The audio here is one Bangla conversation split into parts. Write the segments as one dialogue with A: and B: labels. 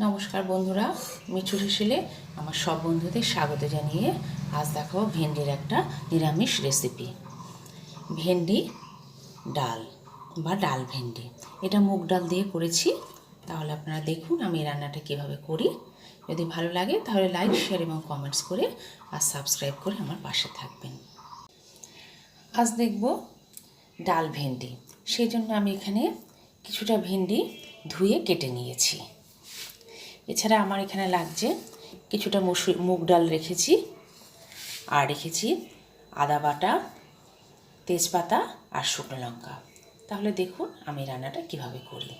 A: নমস্কার বন্ধুরা, মিঠু হেসেলে আমার সব বন্ধুদের স্বাগত জানিয়ে আজ দেখাবো ভেন্ডির একটা নিরামিষ রেসিপি ভেন্ডি, ডাল বা ডাল ভেন্ডি। এটা মুগ ডাল দিয়ে করেছি, তাহলে আপনারা দেখুন আমি রান্নাটা কীভাবে করি। যদি ভালো লাগে তাহলে লাইক শেয়ার এবং কমেন্টস করে আর সাবস্ক্রাইব করে আমার পাশে থাকবেন। আজ দেখব ডাল ভেন্ডি। সেই জন্য আমি এখানে কিছুটা ভেন্ডি ধুয়ে কেটে নিয়েছি। এছাড়া আমার এখানে লাগছে কিছুটা মুসুর, মুগ ডাল রেখেছি। আর রেখেছি আদা বাটা, তেজপাতা আর শুকনো লঙ্কা। তাহলে দেখুন আমি রান্নাটা কীভাবে করি।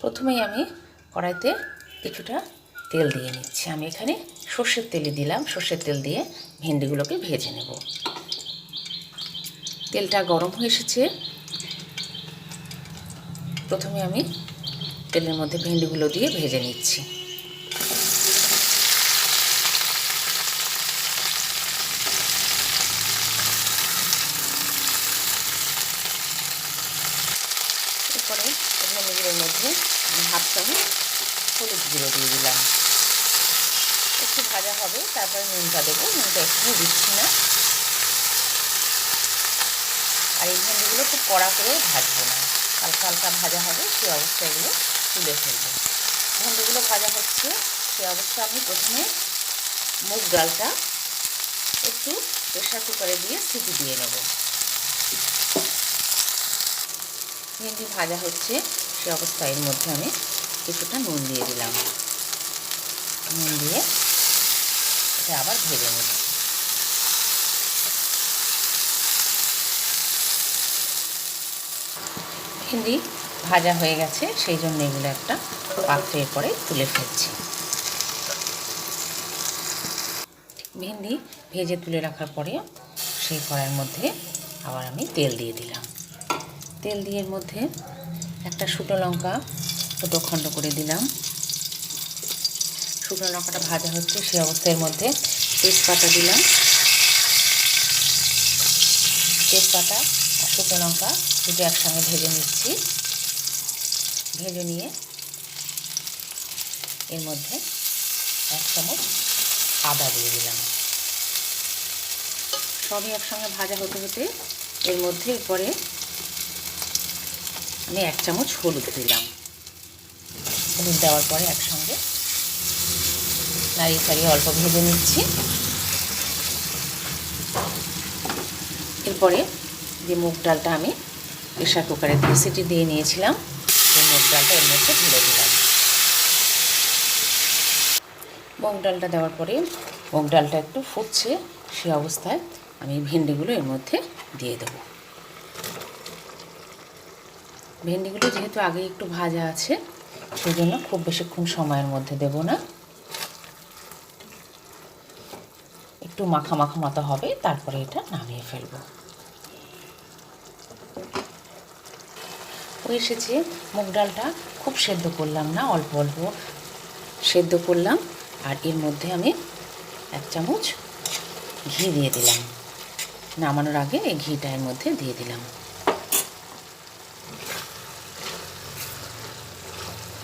A: প্রথমেই আমি কড়াইতে কিছুটা তেল দিয়ে নিচ্ছি। আমি এখানে সর্ষের তেলে দিলাম। সর্ষের তেল দিয়ে ভেন্ডিগুলোকে ভেজে নেব। তেলটা গরম হয়ে এসেছে। প্রথমে আমি তেলের মধ্যে ভেন্ডিগুলো দিয়ে ভেজে নিচ্ছি। এরপরে ভেন্ডিগুলোর মধ্যে হাফ চামচ হলুদ গুঁড়ো দিয়ে দিলাম। একটু ভাজা হবে, তারপরে নুনটা দেবো। নুনটা একটু দিচ্ছি না। আর এই ভেন্ডিগুলো খুব কড়া করে ভাজবো না। হালকা হালকা ভাজা হবে, সেই অবস্থায় এগুলো তুলে ফেলব ভেন্ডিগুলো ভাজা হচ্ছে। সে অবস্থায় আমি প্রথমে মুগ ডালটা একটু প্রেশার কুকারে দিয়ে সিটি দিয়ে নেব। ভেন্ডি ভাজা হচ্ছে, সে অবস্থায় এর মধ্যে আমি কিছুটা নুন দিয়ে দিলাম। নুন দিয়ে এটা আবার ভেজে নেব। ভেন্ডি ভাজা হয়ে গেছে, সেই জন্য এগুলো একটা পাত্রের পরে তুলে ফেলছি। ভেন্ডি ভেজে তুলে রাখার পরে সেই কড়াইয়ের মধ্যে আবার আমি তেল দিয়ে দিলাম। তেল দিয়ে মধ্যে একটা শুকনো লঙ্কা ছোটো খণ্ড করে দিলাম। শুকনো লঙ্কাটা ভাজা হচ্ছে সেই অবস্থার মধ্যে তেজপাতা দিলাম। তেজপাতা আর শুকনো লঙ্কা দুটো একসঙ্গে ভেজে নিচ্ছি। ভেজে নিয়ে এর মধ্যে এক চামচ আদা দিয়ে দিলাম। সবই একসঙ্গে ভাজা হতে হতে এর মধ্যে এরপরে আমি এক চামচ হলুদ দিলাম। হলুদ দেওয়ার পরে একসঙ্গে নাড়িয়ে চাড়িয়ে অল্প ভেজে নিচ্ছি। এরপরে যে মুগ ডালটা আমি প্রেশার কুকারে দিয়ে সিটি দিয়ে নিয়েছিলাম। মুগ ডালটা এর মধ্যে ঢেলে দিলাম। মুগ ডালটা দেওয়ার পরে মুগ ডালটা একটু ফুটছে সে অবস্থায় আমি ভেন্ডিগুলো এর মধ্যে দিয়ে দেব। ভেন্ডিগুলো যেহেতু আগে একটু ভাজা আছে সেই জন্য খুব বেশিক্ষণ সময়ের মধ্যে দেব না। একটু মাখা মাখা মতো হবে, তারপরে এটা নামিয়ে ফেলব। এসেছে, মুগ ডালটা খুব সেদ্ধ করলাম না, অল্প অল্প সেদ্ধ করলাম। আর এর মধ্যে আমি এক চামচ ঘি দিয়ে দিলাম। নামানোর আগে এই ঘিটা এর মধ্যে দিয়ে দিলাম।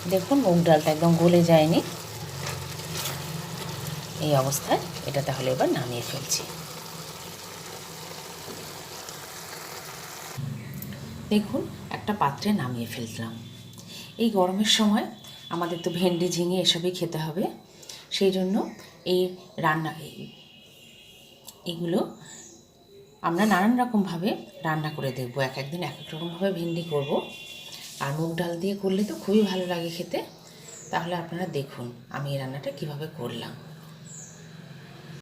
A: দেখুন, মুগ ডালটা একদম গলে যায়নি। এই অবস্থায় এটা তাহলে এবার নামিয়ে ফেলছি। দেখুন, একটা পাত্রে নামিয়ে ফেললাম। এই গরমের সময় আমাদের তো ভেন্ডি, ঝিঙে এসবই খেতে হবে। সেই জন্য এই রান্না এগুলো আমরা নানান রকমভাবে রান্না করে দেখব। এক একদিন এক এক রকমভাবে ভেন্ডি করব। আর মুগ ডাল দিয়ে করলে তো খুবই ভালো লাগে খেতে। তাহলে আপনারা দেখুন আমি এই রান্নাটা কীভাবে করলাম।